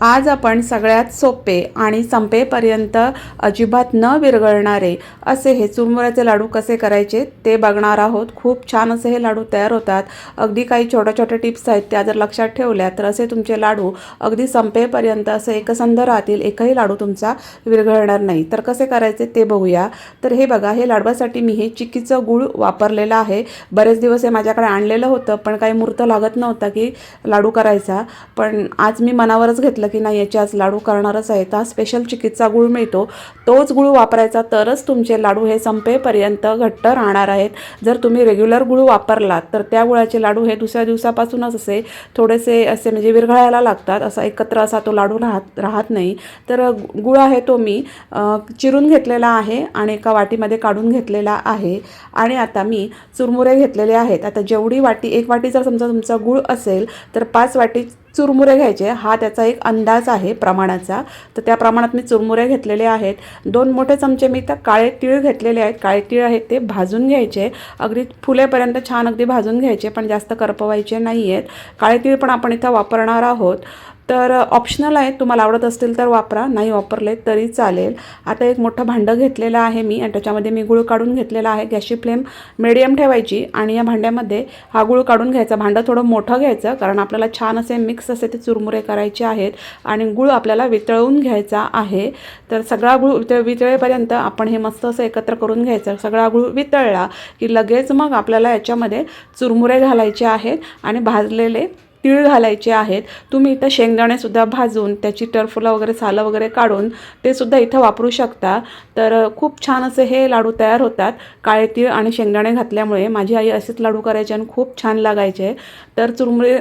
आज आपण सगळ्यात सोपे आणि संपेपर्यंत अजिबात न विरघळणारे असे हे चुरमुऱ्याचे लाडू कसे करायचे ते बघणार आहोत. खूप छान असे हे लाडू तयार होतात. अगदी काही छोट्या छोट्या टिप्स आहेत त्या जर लक्षात ठेवल्या तर असे तुमचे लाडू अगदी संपेपर्यंत असे एकसंध राहतील एकही लाडू तुमचा विरघळणार नाही. तर कसे करायचे ते बघूया. तर हे बघा हे लाडवासाठी मी हे चिक्कीचं गूळ वापरलेलं आहे. बरेच दिवस हे माझ्याकडे आणलेलं होतं पण काही मूर्त लागत नव्हता की लाडू करायचा. पण आज मी मनावरच घेतलं की नाही याचे आज लाडू करणारच आहे. तर स्पेशल चिकित्सा गूळ मिळतो. तोच गूळ वापरायचा तरच तुमचे लाडू हे संपेपर्यंत घट्ट राहणार आहेत. जर तुम्ही रेग्युलर गूळ वापरलात तर त्या गुळाचे लाडू हे दुसऱ्या दिवसापासूनच असे थोडेसे असे म्हणजे विरघळायला लागतात. असा एकत्र असा तो लाडू राहत राहत नाही. तर गुळ आहे तो मी चिरून घेतलेला आहे आणि एका वाटीमध्ये काढून घेतलेला आहे. आणि आता मी चुरमुरे घेतलेले आहेत. आता जेवढी वाटी एक वाटी जर समजा तुमचा गूळ असेल तर पाच वाटी चुरमुरे घ्यायचे. हा त्याचा एक अंदाज आहे प्रमाणाचा. तर त्या प्रमाणात मी चुरमुरे घेतलेले आहेत. दोन मोठे चमचे मी तर काळे तीळ घेतलेले आहेत. काळे तीळ आहेत ते भाजून घ्यायचे. अगदी फुलेपर्यंत छान अगदी भाजून घ्यायचे पण जास्त करपवायचे नाही आहेत काळे तीळ पण आपण इथं वापरणार आहोत. तर ऑप्शनल आहे. तुम्हाला आवडत असतील तर वापरा. नाही वापरले तरी चालेल. आता एक मोठं भांडं घेतलेलं आहे मी आणि त्याच्यामध्ये मी गुळ काढून घेतलेला आहे. गॅसची फ्लेम मिडियम ठेवायची आणि या भांड्यामध्ये हा गुळ काढून घ्यायचा. भांडं थोडं मोठं घ्यायचं कारण आपल्याला छान असे मिक्स असे ते चुरमुरे करायचे आहेत आणि गुळ आपल्याला वितळवून घ्यायचा आहे. तर सगळा गुळ वितळ वितळेपर्यंत आपण हे मस्त असं एकत्र करून घ्यायचं. सगळा गुळ वितळला की लगेच मग आपल्याला याच्यामध्ये चुरमुरे घालायचे आहेत आणि भाजलेले तीळ घालायचे आहेत. तुम्ही इथं शेंगदाणेसुद्धा भाजून त्याची टरफुला वगैरे सालं वगैरे काढून ते सुद्धा इथं वापरू शकता. तर खूप छान असे हे लाडू तयार होतात. काळे तीळ आणि शेंगदाणे घातल्यामुळे माझी आई असेच लाडू करायचे आणि खूप छान लागायचे. तर चुरमुरे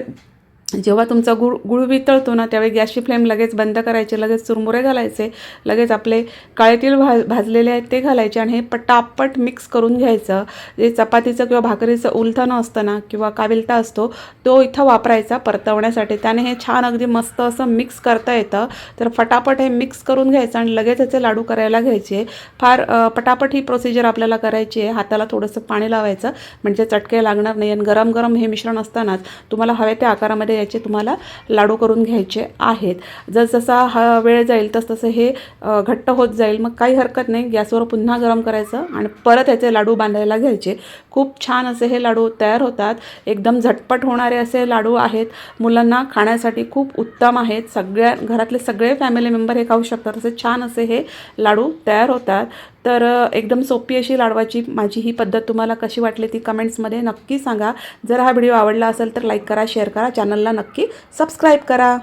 जेव्हा तुमचा गुळ गुळ वितळतो ना त्यावेळी गॅसची फ्लेम लगेच बंद करायचे लगेच चुरमुरे घालायचे लगेच आपले काळे तीळ भा भाजलेले आहेत ते घालायचे आणि हे पटापट मिक्स करून घ्यायचं. जे चपातीचं किंवा भाकरीचं उलथणं असतं ना किंवा काविलता असतो तो इथं वापरायचा परतवण्यासाठी. त्याने हे छान अगदी मस्त असं मिक्स करता येतं. तर फटाफट हे मिक्स करून घ्यायचं आणि लगेच याचे लाडू करायला घ्यायचे. फार पटापट ही प्रोसिजर आपल्याला करायची आहे. हाताला थोडंसं पाणी लावायचं म्हणजे चटके लागणार नाही. आणि गरम गरम हे मिश्रण असतानाच तुम्हाला हवे त्या आकारामध्ये याचे तुम्हाला लाडू करून घ्यायचे आहेत. जसजसा हा वेळ जाईल तस तसं हे घट्ट होत जाईल. मग काही हरकत नाही. गॅसवर पुन्हा गरम करायचं आणि परत याचे लाडू बांधायला घ्यायचे. खूप छान असे हे लाडू तयार होतात. एकदम झटपट होणारे असे लाडू आहेत. मुलांना खाण्यासाठी खूप उत्तम आहेत. सगळ्या घरातले सगळे फॅमिली मेंबर हे खाऊ शकतात. असे छान असे हे लाडू तयार होतात. तर एकदम सोपी अशी लाडवाची माझी ही पद्धत तुम्हाला कशी वाटली ती कमेंट्समध्ये नक्की सांगा. जर हा व्हिडिओ आवडला असेल तर लाईक करा शेअर करा चॅनलला नक्की सबस्क्राईब करा.